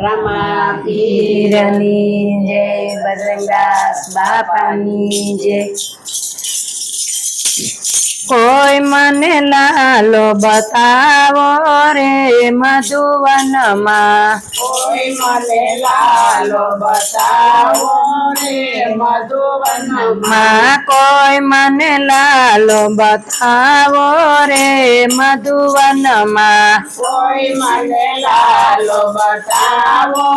રમા પીરની જય બજરંગાસ બાપાની જય કોઈ મને લાલો બતાવો રે મધુવનમાં. કોઈ મને લાલો બતાવો રે મધુવનમાં. માં કોઈ મને લાલો બતાવો રે મધુવનમાં. કોઈ મને લાલો બતાવો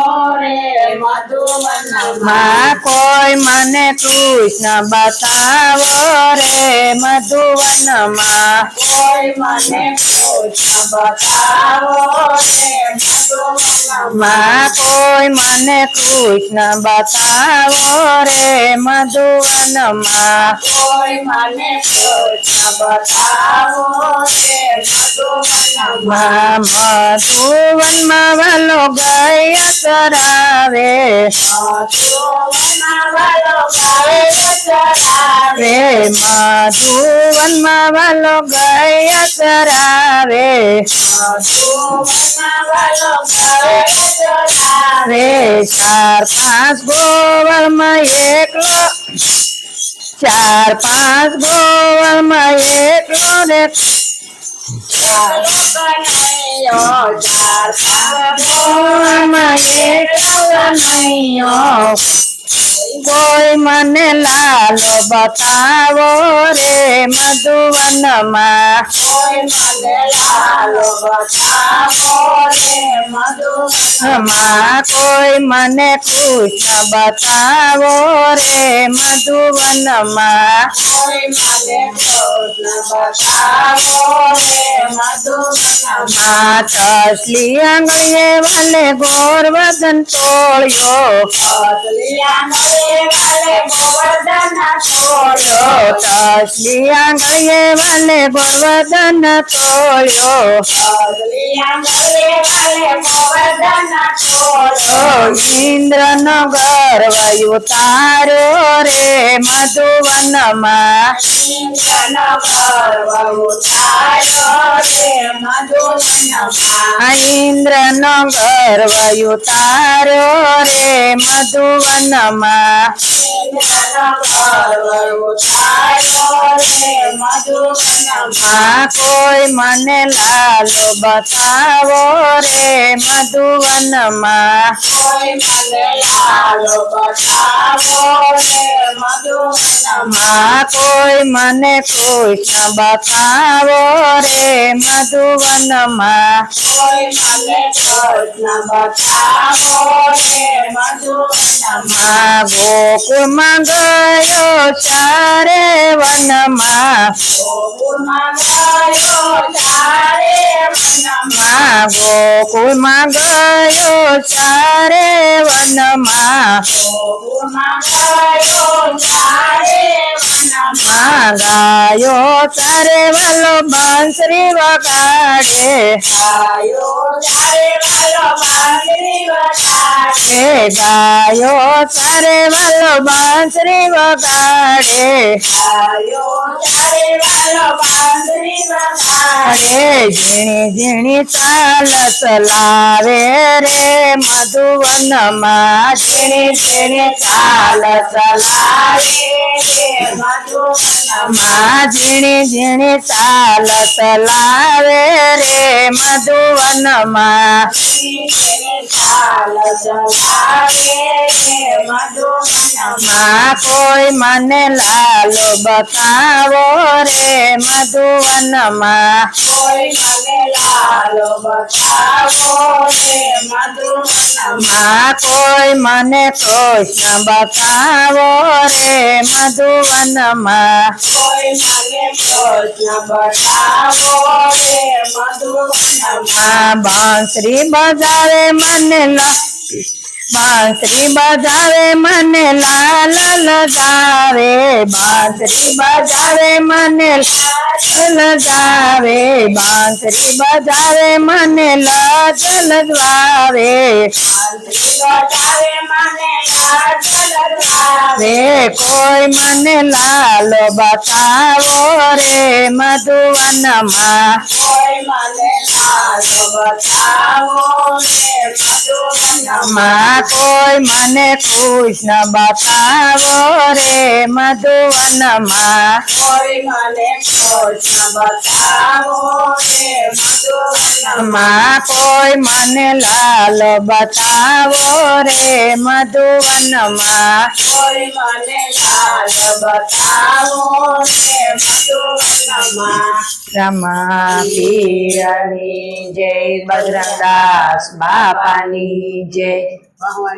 માં કોઈ મને કૃષ્ણ બતાવો રે મધુવનમાં? કોઈ મને કૃષ્ણ બતાવો રે માં કોઈ મને કૃષ્ણ બતાવો રે મધુવનમાં કોઈ મને કૃષ્ણ બતાવો રે મધુવનમાં માં. વલો ગયા ચરાવે. રે મધુવનમાં વાલો ગયા ગાય ચરાવે રે ચાર પાંચ ગોવળમાં એકલો ચાર પાંચ ગોવળમાં એકલો રે ચાલો કનૈયો ચાર પાંચ ગોવળમાં એકલો કનૈયો કોઈ મને લાલો બતાવો રે મધુવનમાં. કોઈ મને બતાવો રે મધુવનમાં. માં કોઈ મને કૃષ્ણ બતાવો રે મધુવનમાં. માં તસલી આંગળીએ વાલે તોળ્યો. તસલી આંગળીએ વાલે ગોરવર્ધન તોળ્યો ઇન્દ્ર નો ગર્વ ઉતાર્યો રે મધુવનમાં. આ ઇન્દ્ર નો ગર્વ ઉતાર્યો રે મધુવનમાં. માં કોઈ મને લાલો બતાવો રે મધુવનમાં? કોઈ મને લાલો બતાવો રે મધુવનમાં? માં કોઈ મને કૃષ્ણ બતાવો રે બતાવો રે મધુવનમાં? માં ગયો ચારે વનમાં ગોકુળમાં ગયો ચારે વનમાં ગયો તારે વાલો બંસરી વગાડે. ગાયો તારે વાલો બંસરી વગાડે. ગાયો તારે વાલો બાંધરી વટાડે અરે ઝીણી ઝીણી ચાલ ચલાવે રે મધુવનમાં. ઝીણી ઝીણી ચાલ ચલાવે રે મધુવનમાં. માં ઝીણી ઝીણી ચાલ ચલાવે રે રે મધુવનમાં. માં કોઈ મને લાલો બતાવો રે મધુવનમાં? કોઈ મને લાલો બતાવો રે મધુવનમાં? માં કોઈ મને કૃષ્ણ બતાવો રે મધુવનમાં. કોઈ મને બાંસરી બજાવે મને લા બાંસરી બજાવે મને લાલ લજાવે બાંસરી બજાવે મને લાલ લજાવે બાંસરી બજાવે મને લજ લજવાવે રે કોઈ મને લાલ બતાવો રે મધુવનમાં. કોઈ મને લાલો બતાવો રે મધુવનમાં. માં કોઈ મને કૃષ્ણ બતાવો રે મધુવનમાં કોઈ મને કૃષ્ણ બતાવો રે મધુવનમાં કોઈ મને લાલ બતાવો રે મધુવનમાં કોઈ મને લાલ બતાવો રે મધુવનમાં રમા પીરની જય બજરંગદાસ બાપાની જય. bahwa